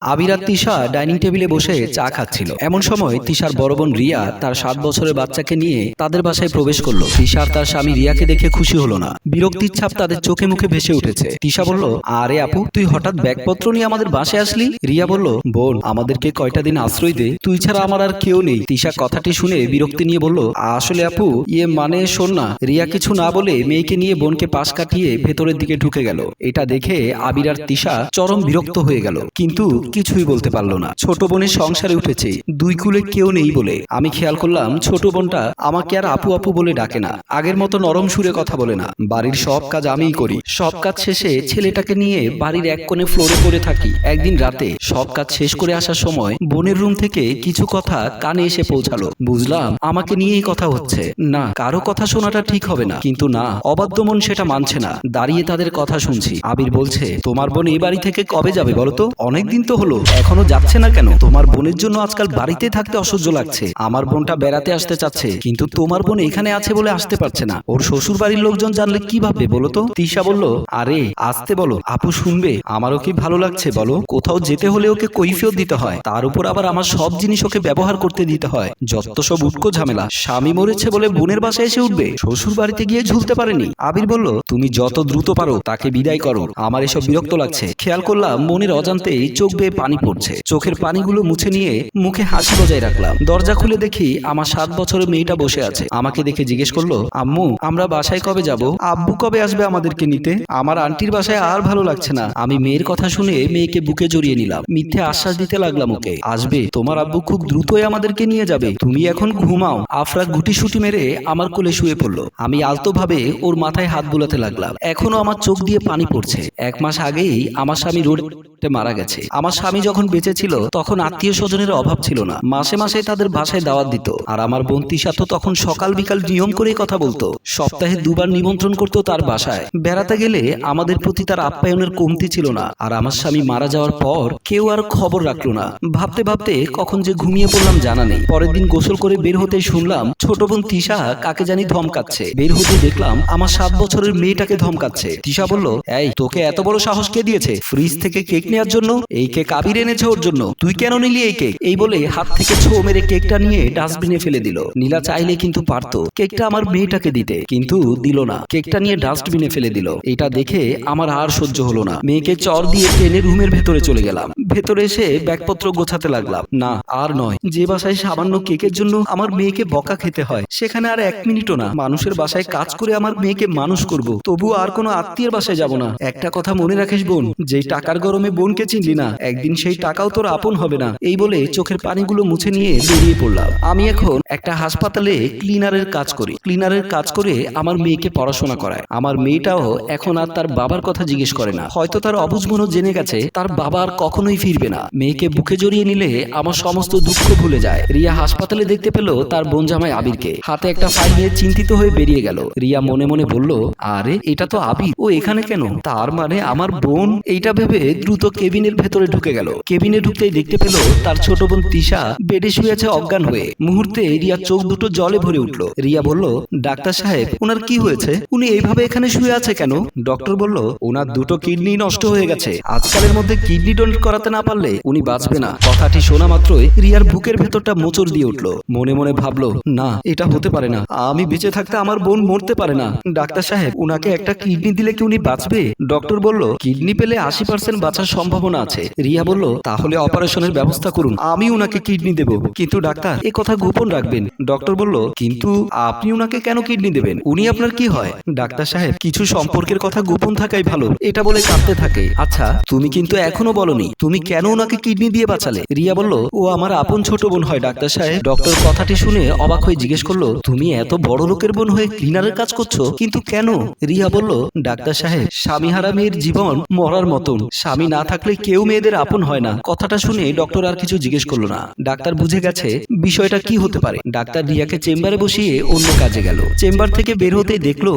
আবির Tisha dining টেবিলে বসে চা খাচ্ছিল। এমন সময় তিশার বড় বোন রিয়া তার সাত বছরের বাচ্চাকে নিয়ে তাদের বাসায় প্রবেশ করল। তিশা আর তার স্বামী রিয়াকে দেখে খুশি হলো না। বিরক্তির ছাপ তাদের চোখে মুখে ভেসে উঠেছে। তিশা বলল, আরে আপু, তুই হঠাৎ ব্যাগপত্র নিয়ে আমাদের বাসায় আসলি? রিয়া বলল, বোন, আমাদেরকে কয়টা দিন আশ্রয় দে, তুই ছাড়া আমার আর কেউ নেই। তিশা কথাটি শুনে বিরক্তি নিয়ে বলল, আসলে আপু ইয়ে মানে শোন না, রিয়া কিছু না বলে মেয়েকে নিয়ে বোনকে পাশ কাটিয়ে ভেতরের দিকে ঢুকে গেল। এটা দেখে আবিরার তিশা চরম বিরক্ত হয়ে গেল। কিন্তু কিছুই বলতে পারল না। ছোট বোনের সংসারে উঠেছে। দুই কুলে কেউ নেই বলে আমি খেয়াল করলাম ছোট বোনটা আমাকে আর আপু আপু বলে ডাকে না। আগের মতো নরম সুরে কথা বলে না। বাড়ির সব কাজ আমিই করি। সব কাজ শেষে ছেলেটাকে নিয়ে বাড়ির এক কোণে ফ্লোরে পড়ে থাকি। একদিন রাতে সব কাজ শেষ করে আসার সময় বোনের রুম থেকে কিছু কথা কানে এসে পৌঁছালো। বুঝলাম আমাকে নিয়েই কথা হচ্ছে। না, কারও কথা শোনাটা ঠিক হবে না। কিন্তু না, অবাধ্য মন সেটা মানছে না। দাঁড়িয়ে তাদের কথা শুনছি। আবির বলছে, তোমার বোন এই বাড়ি থেকে কবে যাবে বলো তো? অনেকদিন তো হলো? এখনও যাচ্ছে না কেন? তোমার বোনের জন্য আজকাল বাড়িতে থাকতে অসহ্য লাগছে। আমার বোনটা বেড়াতে আসতে চাচ্ছে, কিন্তু তোমার বোন এখানে আছে বলে আসতে পারছে না। ওর শ্বশুর বাড়ির লোকজন জানলে কি ভাববে বলো তো? তিশা বলল, আরে, আসতে বলো। আপু শুনবে। আমারও কি ভালো লাগছে বলো? কোথাও যেতে হলে ওকে কৈফিয়ত দিতে হয়। তার উপর আবার আমার সব জিনিস ওকে ব্যবহার করতে দিতে হয়। যত সব উটকো ঝামেলা। স্বামী মরেছে বলে বোনের বাসায় এসে উঠবে। শ্বশুর বাড়িতে গিয়ে ঝুলতে পারেনি। আবির বলল, তুমি যত দ্রুত পারো, তাকে বিদায় করো। আমার এসব বিরক্ত লাগছে। খেয়াল করলাম, মনের অজান্তেই চোখ বেয়ে পানি পড়ছে। চোখের পানিগুলো মুছে নিয়ে মুখে হাসি বজায় রাখলাম। দরজা খুলে দেখি আমার সাত বছরের মেয়েটা বসে আছে। আমাকে দেখে জিজ্ঞেস করল আম্মু আমরা বাসায় কবে যাব? আব্বু কবে আসবে আমাদেরকে নিতে? আমার আন্টির বাসায় আর ভালো লাগছে না। আমি মেয়ের কথা শুনে মেয়েকে বুকে জড়িয়ে নিলাম। মিথ্যে আশ্বাস দিতে লাগলাম ওকে। আসবে তোমার আব্বু খুব দ্রুতই আমাদেরকে নিয়ে যাবে। তুমি এখন ঘুমাও। আফরা গুটি সুটি মেরে আমার কোলে শুয়ে পড়ল। আমি আলতো ভাবে ওর মাথায় হাত বুলাতে লাগলাম। এখনও আমার চোখ দিয়ে পানি পড়ছে এক মাস আগেই আমার স্বামী রোডে মারা গেছে। আমার স্বামী যখন বেঁচে ছিল তখন আত্মীয় স্বজনের অভাব ছিল না। মাসে মাসে তাদের বাসায় দাওয়াত দিত। আর আমার বোন তিশা তো তখন সকাল বিকাল নিয়ম করেই কথা বলতো। সপ্তাহে দুবার নিমন্ত্রণ করতো তার বাসায়। বেড়াতে গেলে আমাদের প্রতি তার আপ্যায়নের কমতি ছিল না। আর আমার স্বামী মারা যাওয়ার পর কেউ আর খবর রাখল না। ভাবতে ভাবতে কখন যে ঘুমিয়ে পড়লাম জানা নেই। পরের দিন গোসল করে বের হতে শুনলাম ছোট বোন তিশা কাকে জানি ধমকাচ্ছে। বের হতে দেখলাম আমার সাত বছরের মেয়েটাকে ধমকাচ্ছে। তিশা বলল এই তোকে এত বড় সাহস কে দিয়েছে? ফ্রিজ থেকে কেক নেওয়ার জন্য? এই কেক আবির এনেছে ওর জন্য। তুই কেন নিলি এই কেক? এই বলে হাত থেকে ছো মেরে কেকটা নিয়ে ডাস্টবিনে ফেলে দিল। নীলা চাইলে কিন্তু পারতো কেকটা আমার মেয়েটাকে দিতে, কিন্তু দিল না। কেকটা নিয়ে ডাস্টবিনে ফেলে দিল। এটা দেখে আমার আর সহ্য হলো না। মেয়েকে চর দিয়ে টেনে রুমের ভেতরে চলে গেলাম। ভেতরে এসে ব্যাগপত্র গোছাতে লাগলাম। না, আর নয়। যে বাসায় সামান্য কেকের জন্য আমার মেয়েকে বকা খেতে হয়, সেখানে আর এক মিনিটও না। মানুষের বাসায় কাজ করে আমার মেয়েকে মানুষ করব। তবু আর কোনো আত্মীয়ের বাসায় যাব না। একটা কথা মনে রাখিস বোন, যে টাকার গরমে বোনকে চিনলি না? একদিন সেই টাকাও তোর আপন হবে না। এই বলে চোখের পানিগুলো মুছে নিয়ে বেরিয়ে পড়লাম। আমি এখন একটা হাসপাতালে ক্লিনারের কাজ করি। ক্লিনারের কাজ করে আমার মেয়েকে পড়াশোনা করায়। আমার মেয়েটাও এখন আর তার বাবার কথা জিজ্ঞেস করে না। হয়তো তার অবুঝ জেনে গেছে তার বাবা আর কখনোই ফিরবে না। মেয়েকে বুকে জড়িয়ে নিলে আমার সমস্ত দুঃখ ভুলে যায়। রিয়া হাসপাতালে দেখতে পেল তার বোন জামাই আবিরকে। হাতে একটা ফাইল নিয়ে চিন্তিত হয়ে বেরিয়ে গেল। রিয়া মনে মনে বলল আরে এটা তো আবির ও এখানে কেন তার মানে আমার বোন এইটা ভেবে দ্রুত কেবিনের ভেতরে ঢুকে গেল। কেবিনে ঢুকতেই দেখতে পেল তার ছোট বোন তিশা বেডে শুয়ে আছে অজ্ঞান হয়ে। মুহূর্তে রিয়া চোখ দুটো জলে ভরে উঠল। রিয়া বলল, ডাক্তার সাহেব, ওনার কি হয়েছে? উনি এইভাবে এখানে শুয়ে আছে কেন? ডক্টর বলল, ওনার দুটো কিডনি নষ্ট হয়ে গেছে। আজকালের মধ্যে কিডনি ডোনেট করাতে না পারলে উনি বাঁচবে না। কথাটি শোনা মাত্রই রিয়ার বুকের ভেতরটা মোচড় দিয়ে উঠল। মনে মনে ভাবলো, না, এটা হতে পারে না। আমি বেঁচে থাকতে আমার বোন মরতে পারে না। ডাক্তার সাহেব, উনাকে একটা কিডনি দিলে কি উনি বাঁচবে? ডক্টর বলল, কিডনি পেলে আশি পার্সেন্ট বাঁচার সম্ভাবনা আছে। রিয়া বলল, তাহলে অপারেশনের ব্যবস্থা করুন। আমি উনাকে কিডনি দেব। কিন্তু ডাক্তার, এ কথা গোপন রাখবেন। ডক্টর বলল, কিন্তু আপনি উনাকে কেন কিডনি দেবেন? উনি আপনার কি হয়? ডাক্তার সাহেব, কিছু সম্পর্কের কথা গোপন থাকাই ভালো। এটা বলে কাঁদতে থাকে। আচ্ছা তুমি কিন্তু এখনও বলনি। তুমি কেন ওনাকে কিডনি দিয়ে বাঁচালে? রিয়া বলল, ও আমার আপন ছোট বোন হয়, ডাক্তার সাহেব। ডক্টর কথাটি শুনে অবাক হয়ে জিজ্ঞেস করল, তুমি এত বড় লোকের বোন হয়ে ক্লিনারের কাজ করছ? কিন্তু কেন? রিয়া বলল, ডাক্তার সাহেব স্বামী হারা মেয়ের জীবন মরার মতন। স্বামী না থাকলে কেউ মেয়েদের আপন হয় না। কথাটা শুনে ডক্টর আর কিছু জিজ্ঞেস করল না। ডাক্তার বুঝে গেছে বিষয়টা কি হতে পারে? ডাক্তার রিয়াকে চেম্বারে বসিয়ে অন্য কাজে গেল। চেম্বার থেকে বের হতে দেখল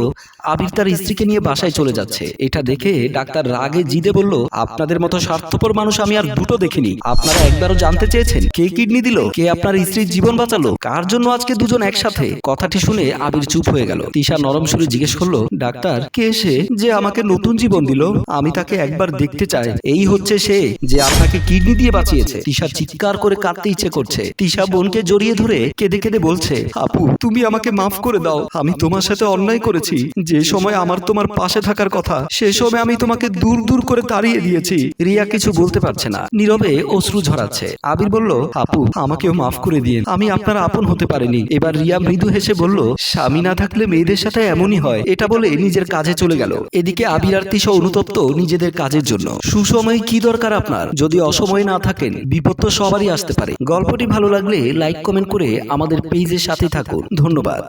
আবির তার স্ত্রীকে নিয়ে বাসায় চলে যাচ্ছে। এটা দেখে ডাক্তার রাগে জিদে বলল, আপনাদের মতো স্বার্থপর মানুষ আমি আর দুটো দেখিনি। আপনারা একবারও জানতে চেয়েছেন কে কিডনি দিল, কে আপনার স্ত্রীর জীবন বাঁচালো? কার জন্য আজকে দুজন একসাথে? কথাটি শুনে আবির চুপ হয়ে গেল। তিশা নরম সুরে জিজ্ঞেস করল, ডাক্তার, কে সে যে আমাকে নতুন জীবন দিল? আমি তাকে একবার দেখতে চাই। এই হচ্ছে সে যে আপনাকে কিডনি দিয়ে বাঁচিয়েছে। তিশা চিৎকার করে কাঁদতে ইচ্ছে করছে। তিশা বোনকে জড়িয়ে ধরে কেঁদে কেঁদে বলছে, আপু, তুমি আমাকে মাফ করে দাও। আমি তোমার সাথে অন্যায় করেছি। যে সময় আমার তোমার পাশে থাকার কথা, সে সময় আমি তোমাকে দূর দূর করে তাড়িয়ে দিয়েছি। রিয়া কিছু বলতে পারছে না। নীরবে অশ্রু ঝরাচ্ছে। আবির বলল, আপু, আমাকেও মাফ করে দিয়ে আমি আপনার আপন হতে পারিনি। এবার রিয়া মৃদু হেসে বলল, স্বামী না থাকলে মেয়েদের সাথে এমনই হয়। এটা বলে নিজের কাজে চলে গেল। এদিকে আবির আর তিশা অনুতপ্ত নিজেদের কাজের জন্য। সুসময়ে কি দরকার আপনার? যদি অসময়ে না থাকেন, বিপদ তো সবারই আসতে পারে। গল্পটি ভালো লাগলে লাইক কমেন্ট করে আমাদের পেজের সাথে থাকুন। ধন্যবাদ।